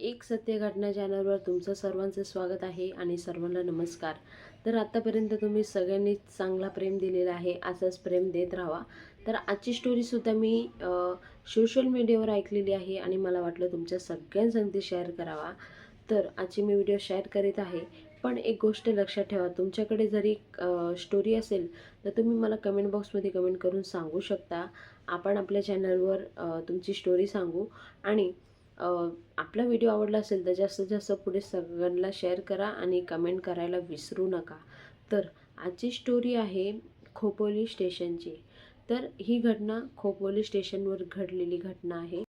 एक सत्य घटना चॅनलवर तुमचं सर्वांचं स्वागत आहे आणि सर्वांना नमस्कार. तर आत्तापर्यंत तुम्ही सगळ्यांनी चांगला प्रेम दिलेला आहे असंच प्रेम देत राहा तर आजची स्टोरीसुद्धा मी सोशल मीडियावर ऐकलेली आहे आणि मला वाटलं तुमच्या सगळ्यांसंगती शेअर करावा. तर आजची मी व्हिडिओ शेअर करीत आहे. पण एक गोष्ट लक्षात ठेवा तुमच्याकडे जरी स्टोरी असेल तर तुम्ही मला कमेंट बॉक्समध्ये कमेंट करून सांगू शकता. आपण आपल्या चॅनलवर तुमची स्टोरी सांगू आणि आपला व्हिडिओ आवडला असेल तर जास्तीत जास्त पुढे सगळ्यांना शेअर करा आणि कमेंट करायला विसरू नका. तर आजची स्टोरी आहे खोपोली स्टेशनची. तर ही घटना खोपोली स्टेशनवर घडलेली घटना आहे.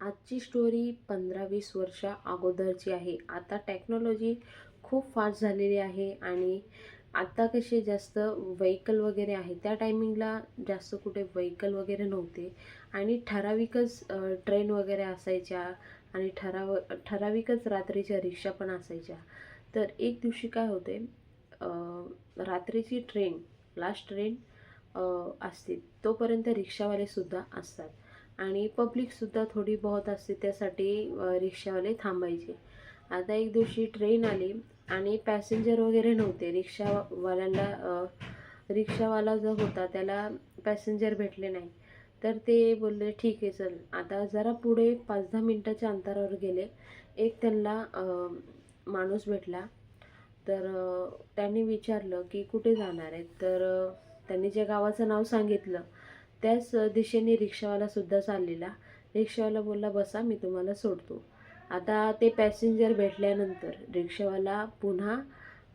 आजची स्टोरी पंधरा वीस वर्षा अगोदरची आहे. आता टेक्नॉलॉजी खूप फास्ट झालेली आहे आणि आत्ता कसे जास्त व्हेकल वगैरे आहे. त्या टायमिंगला जास्त कुठे व्हेकल वगैरे नव्हते. आणि ठराविकच ट्रेन वगैरे असायच्या आणि ठराव ठराविकच रात्रीच्या रिक्षा पण असायच्या. तर एक दिवशी काय होते रात्रीची ट्रेन लास्ट ट्रेन असते. तोपर्यंत रिक्षावालेसुद्धा असतात. आणि पब्लिकसुद्धा थोडी बहुत असते त्यासाठी रिक्षावाले थांबायचे. आता एक दिवशी ट्रेन आली आणि पॅसेंजर वगैरे नव्हते. रिक्षावाल्यांना रिक्षावाला जो होता त्याला पॅसेंजर भेटले नाही. तर ते बोलले ठीक आहे चल. आता जरा पुढे पाच दहा मिनटाच्या अंतरावर गेले. एक त्यांना माणूस भेटला. तर त्यांनी विचारलं की कुठे जाणार आहेत तर त्यांनी ज्या गावाचं नाव सांगितलं त्याच दिशेने रिक्षावालासुद्धा चाललेला. रिक्षावाला बोलला बसा मी तुम्हाला सोडतो. आता ते पॅसेंजर भेटल्यानंतर रिक्षावाला पुन्हा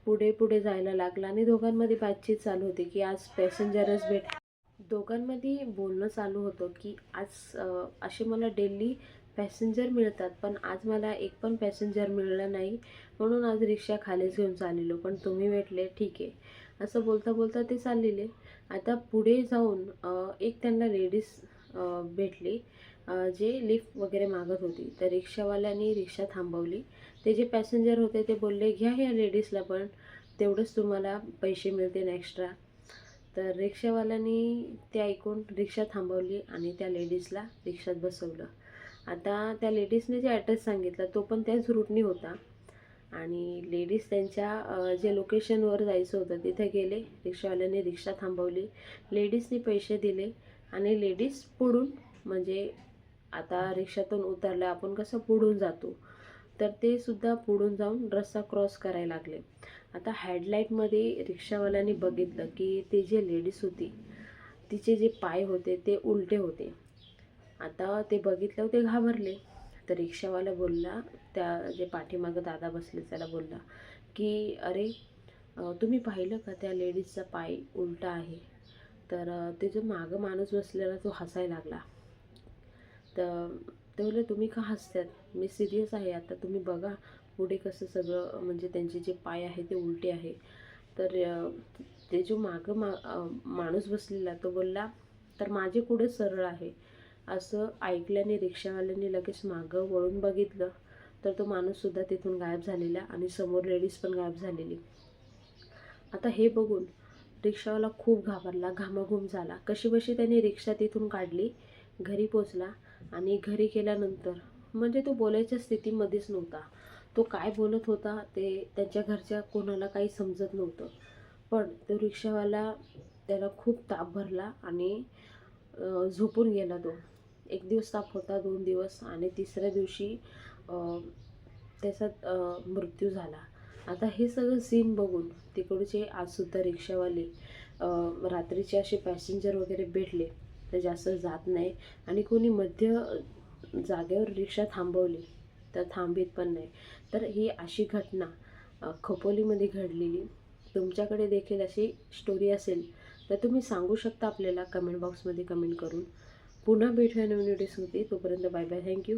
पुढे पुढे जायला लागला आणि दोघांमध्ये बातचीत चालू होती की आज पॅसेंजरच भेट दोघांमध्ये बोलणं चालू होतं की आज असे मला डेली पॅसेंजर मिळतात पण आज मला एक पण पॅसेंजर मिळला नाही म्हणून आज रिक्षा खालीच घेऊन चाललेलो पण तुम्ही भेटले ठीक आहे. असं बोलता बोलता ते चाललेले. आता पुढे जाऊन एक त्यांना लेडीज भेटली जे लिफ्ट वगैरे मागत होती. तर रिक्षावाल्याने रिक्षा थांबवली. ते जे पॅसेंजर होते ते बोलले घ्या ह्या लेडीजला पण तेवढंच तुम्हाला पैसे मिळतील एक्स्ट्रा. तर रिक्षावाल्यांनी ते ऐकून रिक्षा थांबवली आणि त्या लेडीजला रिक्षात बसवलं. आता त्या लेडीजने जे ॲड्रेस सांगितला तो पण त्याच रूटनी होता. आणि लेडीज त्यांच्या जे लोकेशनवर जायचं होतं तिथे गेले. रिक्षावाल्याने रिक्षा थांबवली. लेडीजने पैसे दिले आणि लेडीज पुढून म्हणजे आता रिक्षातून उतरल्या आपण कसं पुढून जातो? तर ते सुद्धा पुढून जाऊन रस्ता क्रॉस करायला लागले. आता हेडलाईटमध्ये रिक्षावाल्याने बघितलं की ती जे लेडीज होती तिचे जे पाय होते ते उलटे होते. आता ते बघितलं ते घाबरले. तर रिक्षावाला बोलला त्या जे पाठीमागं दादा बसले त्याला बोलला की अरे तुम्ही पाहिलं का त्या लेडीजचा पाय उलटा आहे? तर ते जो मागं माणूस बसलेला तो हसायला लागला. तर ते बोलले तुम्ही का हसतात? मी सिरियस आहे. आता तुम्ही बघा पुढे कसं सगळं म्हणजे त्यांचे जे पाय आहे ते उलटे आहे. तर ते जो मागं मा माणूस बसलेला तो बोलला तर माझे पुढे सरळ आहे? असं ऐकल्याने रिक्षावाल्याने लगेच मागं वळून बघितलं. तर तो माणूससुद्धा तिथून गायब झालेला आणि समोर लेडीज पण गायब झालेली. आता हे बघून रिक्षावाला खूप घाबरला घामाघूम झाला. कशी बशी त्याने रिक्षा तिथून काढली घरी पोचला आणि घरी गेल्यानंतर म्हणजे तो बोलायच्या स्थितीमध्येच नव्हता. तो काय बोलत होता ते त्याच्या घरच्या कोणाला काही समजत नव्हतं. पण तो रिक्षावाला त्याला खूप ताप भरला आणि झोपून गेला तो. एक दिवस ताप होता दोन दिवस आणि तिसऱ्या दिवशी त्याचा मृत्यू झाला. आता हे सगळं सीन बघून तिकडचे आजसुद्धा रिक्षावाले रात्रीचे असे पॅसेंजर वगैरे भेटले. तर जास्त जात नाही. आणि कोणी मध्य जागेवर रिक्षा थांबवली तर थांबीत पण नाही. तर ही अशी घटना खोपोलीमध्ये घडलेली. तुमच्याकडे देखील अशी स्टोरी असेल तर तुम्ही सांगू शकता आपल्याला कमेंट बॉक्समध्ये कमेंट करून. पुन्हा भेटूया नवीन व्हिडिओजमध्ये तोपर्यंत बाय बाय थँक्यू